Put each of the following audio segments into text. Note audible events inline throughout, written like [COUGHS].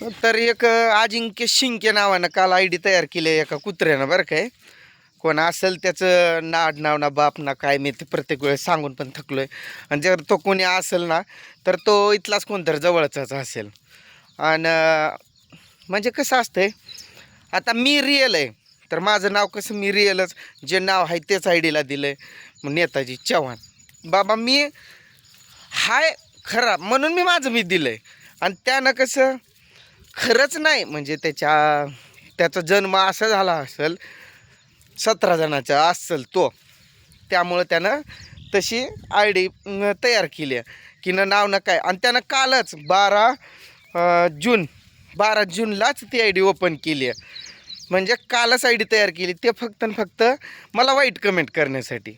तर एक अजिंक्य शिंके नावानं काल आय डी तयार केली आहे एका कुत्र्यानं बरं काय कोण असेल त्याचं नाड नाव ना बाप ना काय मी ते प्रत्येक वेळेस सांगून पण थकलो आहे आणि जर तो कोणी असेल ना तर तो इथलाच कोणतरी जवळचाच असेल. आणि म्हणजे कसं असतंय आता मी रिअल आहे तर माझं नाव कसं मी रिअलच जे नाव आहे तेच आय डीला दिलं आहे नेताजी चव्हाण. बाबा मी हाय खरा म्हणून मी माझं मी दिलं आहे आणि त्यानं कसं खरंच नाही. म्हणजे त्याच्या त्याचा जन्म असा झाला असेल सतरा जणाचा असेल तो. त्यामुळं त्यानं तशी आय डी तयार केली आहे. की न नाव न काय आणि त्यानं कालच बारा जून बारा जूनलाच ती आय डी ओपन केली आहे. म्हणजे कालच आय डी तयार केली. ते फक्त आणि फक्त मला वाईट कमेंट करण्यासाठी.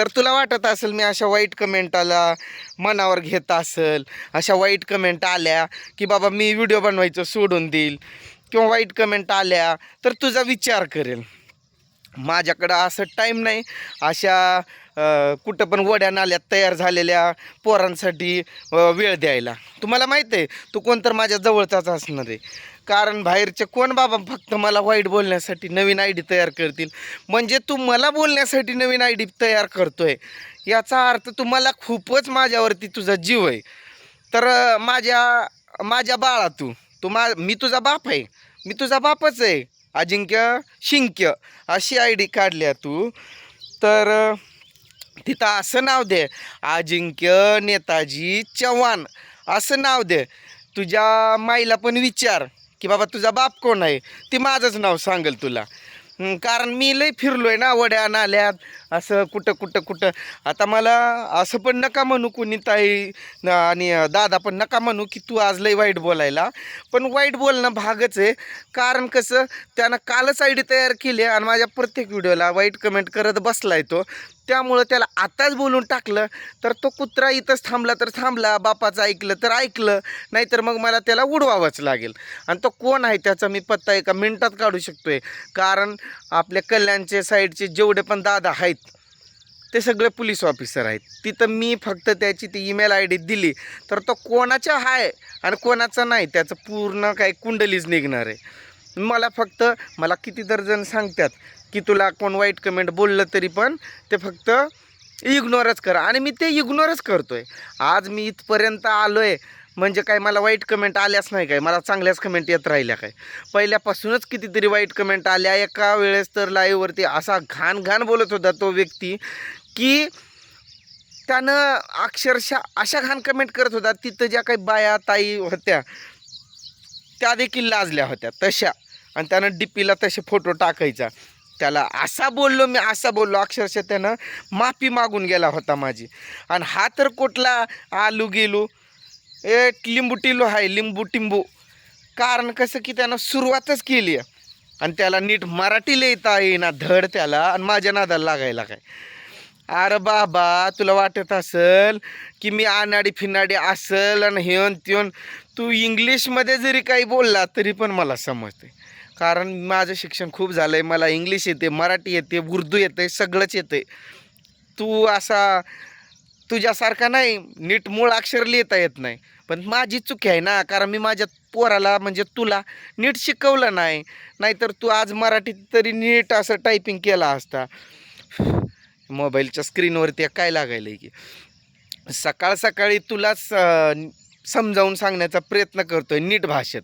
तर तुला वाटत असेल मी अशा वाईट कमेंटाला मनावर घेत असेल अशा वाईट कमेंट आल्या की बाबा मी व्हिडिओ बनवायचं सोडून देईल किंवा वाईट कमेंट आल्या तर तुझा विचार करेल. माझ्याकडं असं टाईम नाही. अशा कुठं पण वड्या नाल्यात तयार झालेल्या पोरांसाठी वेळ द्यायला. तुम्हाला माहीत आहे तू कोणतर माझ्या जवळचाच असणार आहे. कारण बाहेरचे कोण बाबा फक्त मला वाईट बोलण्यासाठी नवीन आय डी तयार करतील? म्हणजे तू मला बोलण्यासाठी नवीन आय डी तयार करतो आहे याचा अर्थ तुम्हाला खूपच माझ्यावरती तुझा जीव आहे. तर माझ्या माझ्या बाळा तू. तू मा मी तुझा बाप आहे. मी तुझा बापच आहे. अजिंक्य शिंक्य अशी आय डी काढल्या तू. तर तिथं असं नाव दे अजिंक्य नेताजी चव्हाण. असं नाव दे. तुझ्या माईला पण विचार की बाबा तुझा बाप कोण आहे? ती माझंच नाव सांगेल तुला. कारण मी लई फिरलो आहे ना वड्या नाल्यात. असं कुठं कुठं कुठं. आता मला असं पण नका म्हणू कुणी ताई आणि दादा पण नका म्हणू की तू आज लई वाईट बोलायला. पण वाईट बोलणं भागच आहे. कारण कसं त्यानं कालच आय डी तयार केली आणि माझ्या प्रत्येक व्हिडिओला वाईट कमेंट करत बसलाय तो. त्यामुळं त्याला आताच बोलून टाकलं. तर तो कुत्रा इथंच थांबला तर थांबला बापाचं ऐकलं तर ऐकलं नाहीतर मग मला त्याला उडवावंच लागेल. आणि तो कोण आहे त्याचा मी पत्ता एका मिनटात काढू शकतो आहे कारण आपल्या कल्याणचे साईडचे जेवढे पण दादा आहेत ते सगळे पोलीस ऑफिसर आहेत. तिथं मी फक्त त्याची ती ईमेल आय डी दिली. तर तो कोणाचा आहे आणि कोणाचा नाही त्याचं पूर्ण काय कुंडलीच निघणार आहे. मला फक्त मला किती तर जण सांगतात की तुला कोण वाईट कमेंट बोललं तरी पण ते फक्त इग्नोरच करा. आणि मी ते इग्नोरच करतो आहे आज मी इथपर्यंत आलो आहे म्हणजे काय मला वाईट कमेंट आल्याच नाही काय? मला चांगल्याच कमेंट येत राहिल्या काय? पहिल्यापासूनच कितीतरी वाईट कमेंट आल्या. एका वेळेस तर लाईव्हवरती असा घाण घाण बोलत होता तो व्यक्ती. की त्यानं अक्षरशः अशा घाण कमेंट करत होता तिथं ज्या काही बाया ताई होत्या त्या देखील लाजल्या होत्या तशा. आणि त्यानं डीपीला तसे फोटो टाकायचा. त्याला असा बोललो मी असा बोललो अक्षरशः त्यानं माफी मागून गेला होता माझी. आणि हा तर कुठला आलू गेलो? ए लिंबू टिलो आहे लिंबू टिंबू. कारण कसं की त्यानं सुरुवातच केली आहे. आणि त्याला नीट मराठी लिहिता येईना धड त्याला आणि माझ्या नादाला लागायला काय? अरे बाबा तुला वाटत असेल की मी आनाडी फिनाडी असेल आणि हेन त्योन तू इंग्लिशमध्ये जरी काही बोलला तरी पण मला समजते. कारण माझं शिक्षण खूप झालं आहे मला इंग्लिश येते मराठी येते उर्दू येते सगळंच येते. तू असा तुझ्यासारखा नाही नीट मूळ अक्षर लिहिता येत नाही. पण माझी चुकी आहे ना कारण मी माझ्या पोराला म्हणजे तुला नीट शिकवलं नाही. नाहीतर तू आज मराठीत तरी नीट असं टायपिंग केला असता. मोबाईलच्या स्क्रीनवरती काय लागायलं की सकाळ सकाळी तुला समजावून सांगण्याचा प्रयत्न करतोय नीट भाषेत.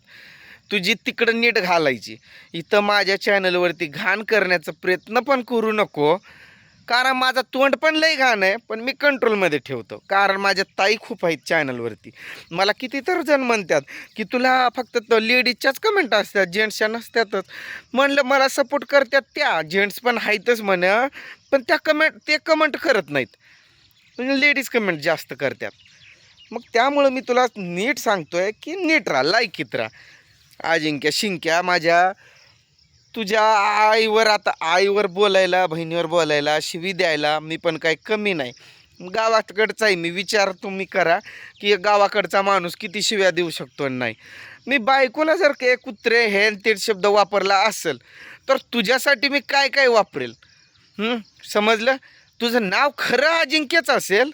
तुझी तिकडं नीट घालायची. इथं माझ्या चॅनलवरती घाण करण्याचा प्रयत्न पण करू नको. कारण माझा तोंड पण लई घाण आहे पण मी कंट्रोलमध्ये ठेवतो. कारण माझ्या ताई खूप आहेत चॅनलवरती मला किती तर जण म्हणतात की तुला फक्त लेडीजच्याच कमेंट असतात जेंट्सच्या नसतातच. म्हणलं मला सपोर्ट करतात त्या जेंट्स पण आहेतच म्हण पण त्या कमेंट ते कमेंट करत नाहीत. म्हणजे लेडीज कमेंट जास्त करतात. मग त्यामुळं मी तुला नीट सांगतोय की नीट राहा लायकीत राहा. अजिंक्या शिंक्या माझ्या तुझ्या आईवर आता आईवर बोलायला बहिणीवर बोलायला शिवी द्यायला मी पण काही कमी नाही. गावाकडचा आहे मी विचार तुम्ही करा की गावाकडचा माणूस किती शिव्या देऊ शकतो आणि नाही. मी बायकोला जर के कुत्रे हे ते शब्द वापरला असेल तर तुझ्यासाठी मी काय काय वापरेल? समजलं? तुझं नाव खरं अजिंक्यच असेल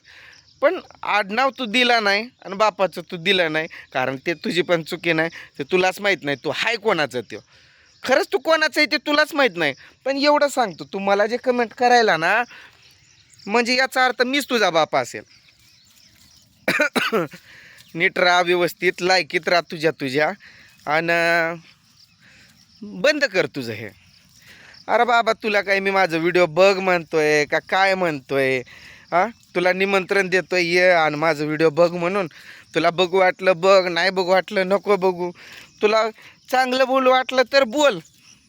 पण आडनाव तू दिला नाही आणि बापाचं तू दिलं नाही कारण ते तुझी पण चुकी नाही ते तुलाच माहीत नाही तू हाय कोणाचं त्यो? खरंच तू कोणाचं आहे ते तुलाच माहीत नाही. पण एवढं सांगतो तू मला जे कमेंट करायला ना म्हणजे याचा अर्थ मीच तुझा बापा असेल. [COUGHS] नीट राहा व्यवस्थित लायकीत राहा तुझ्या तुझ्या आणि बंद कर तुझं हे. अरे बाबा तुला काय मी माझं व्हिडिओ बघ म्हणतोय का काय म्हणतोय? हां? तुला निमंत्रण देतोय ये आणि माझं व्हिडिओ बघ म्हणून. तुला बघू वाटलं बघ. नाही बघू वाटलं नको बघू. तुला चांगलं बोलू वाटलं तर बोल.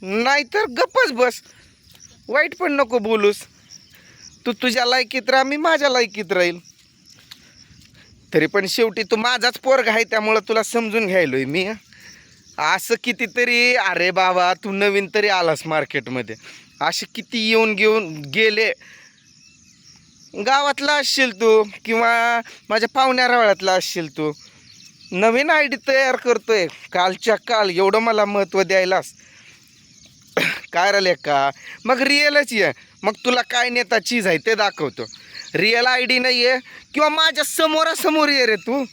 नाहीतर गप्पच बस. वाईट पण नको बोलूस. तू तुझ्या लायकीत राहा मी माझ्या लायकीत राहील. तरी पण शेवटी तू माझाच पोरग आहे त्यामुळं तुला समजून घ्यायलोय मी असं कितीतरी अरे बाबा तू नवीन तरी आलास मार्केटमध्ये. असे किती येऊन घेऊन गेले. गावातला असशील तू किंवा माझ्या पाहुण्या रावळ्यातला असशील तू. नवीन आय डी तयार करतोय. कालच्या काल एवढं मला महत्त्व द्यायलास. काय राहिले का मग रिअलच ये. मग तुला काय नेता चीज आहे ते दाखवतो. रिअल आय डी नाही आहे किंवा माझ्या समोरासमोर ये रे तू.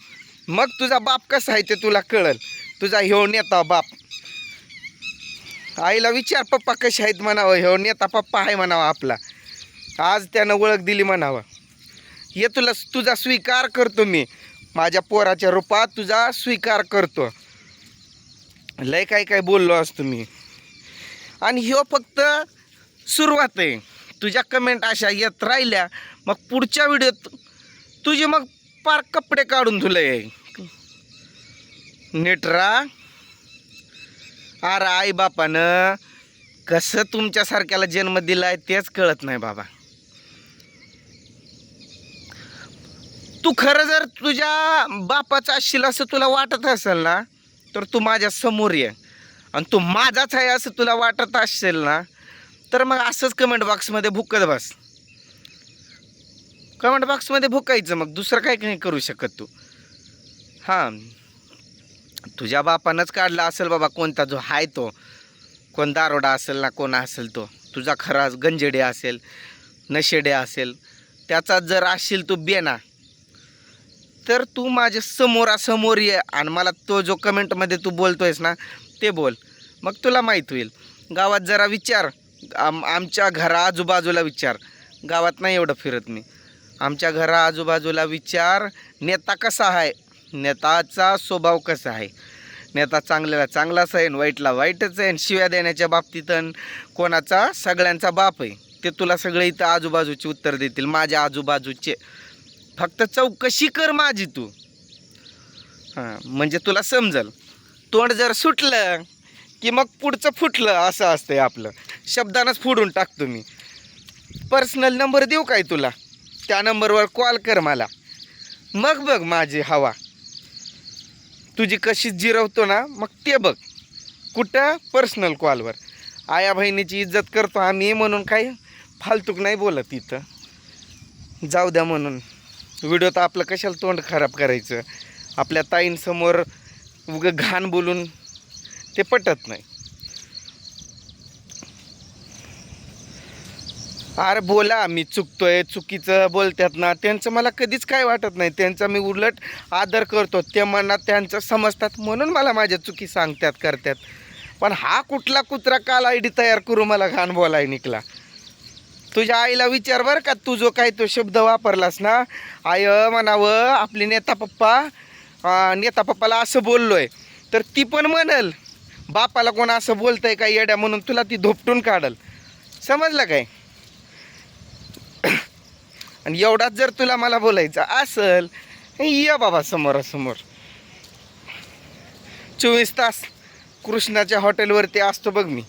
मग तुझा बाप कसा आहे ते तुला कळल. तुझा ह्यो नेता बाप. आईला विचार पप्पा कसे आहेत? म्हणावं. ह्यो नेता पप्पा आहे म्हणावा आपला. आज त्यानं ओळख दिली म्हणावं. हे तुला तुझा स्वीकार करतो मी. माझ्या पोराच्या रूपात तुझा स्वीकार करतो. लय काय काय बोललो असतो मी आणि ह्यो फक्त सुरुवात आहे. तुझ्या कमेंट अशा येत राहिल्या मग पुढच्या व्हिडिओत तुझे मग पार कपडे काढून तुला नीट नेटरा अरे आई बापानं कसं तुमच्यासारख्याला जन्म दिलाय तेच कळत नाही बाबा. तू खरं जर तुझ्या बापाचा असशील असं तुला वाटत असेल ना तर तू माझ्यासमोर ये. आणि तू माझाच आहे असं तुला वाटत असेल ना तर मग असंच कमेंट बॉक्समध्ये भुकत बस. कमेंट बॉक्समध्ये भुकायचं मग दुसरं काय काही करू शकत तू. हां. तुझ्या बापानंच काढला असेल बाबा कोणता जो हाय तो. कोण दारोडा असेल ना कोण असेल तो. तुझा खरा गंजेडे असेल नशेडे असेल. त्याचा जर असशील तू बेना तर तू माझ्या समोरासमोर ये आणि मला तो जो कमेंटमध्ये तू बोलतोयस ना ते बोल. मग तुला माहीत होईल. गावात जरा विचार. आम आमच्या घरा आजूबाजूला विचार. गावात नाही एवढं फिरत मी. आमच्या घरा आजूबाजूला विचार. नेता कसा आहे? नेताचा स्वभाव कसा आहे? नेता चांगल्याला चांगलाच आहे वाईटला वाईटच आहे शिव्या देण्याच्या बाबतीत आणि कोणाचा? सगळ्यांचा बाप आहे. ते तुला सगळे इथं आजूबाजूचे उत्तर देतील. माझ्या आजूबाजूचे. फक्त चौकशी कर माझी तू. हां म्हणजे तुला समजल. तोंड जर सुटलं की मग पुढचं फुटलं असं असतंय आपलं. शब्दानंच फोडून टाकतो मी. पर्सनल नंबर देऊ काय तुला? त्या नंबरवर कॉल कर मला. मग बघ माझी हवा. तुझी कशी जिरवतो ना मग ते बघ. कुठं? पर्सनल कॉलवर आया बहिणीची इज्जत करतो आम्ही म्हणून काही फालतूक नाही बोलत इथं. जाऊ द्या म्हणून. व्हिडिओ तर आपलं कशाला तोंड खराब करायचं? आपल्या ताईंसमोर उगं घाण बोलून ते पटत नाही. अरे बोला मी चुकतोय चुकीचं बोलतात ना. त्यांचं मला कधीच काय वाटत नाही. त्यांचा मी उलट आदर करतो. ते मनात त्यांचं समजतात म्हणून मला माझ्या चुकी सांगतात करतात. पण हा कुठला कुत्रा काल आय डी तयार करू मला घाण बोलाय निकला? तुझ्या आईला विचार बरं का तू जो काही तो शब्द वापरलास ना आय म्हणावं आपली नेता पप्पा नेता पप्पाला असं बोललोय. तर ती पण म्हणल बापाला कोण असं बोलतंय का येड्या म्हणून तुला ती धोपटून काढल. समजलं काय? [COUGHS] आणि एवढाच जर तुला मला बोलायचं असल ये बाबा समोरासमोर चोवीस तास कृष्णाच्या हॉटेलवरती असतो बघ मी.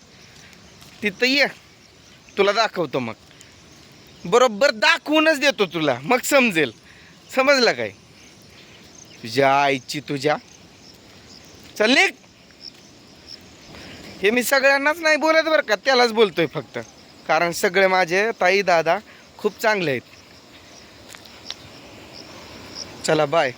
तिथं ये. तुला दाखवतो मग. बरोबर दाखवूनच देतो तुला. मग समजेल. समजलं काय? तुझ्या आईची तुझ्या. चल निघ. हे मी सगळ्यांनाच नाही बोलत बरं का त्यालाच बोलतोय फक्त. कारण सगळे माझे ताई दादा खूप चांगले आहेत. चला बाय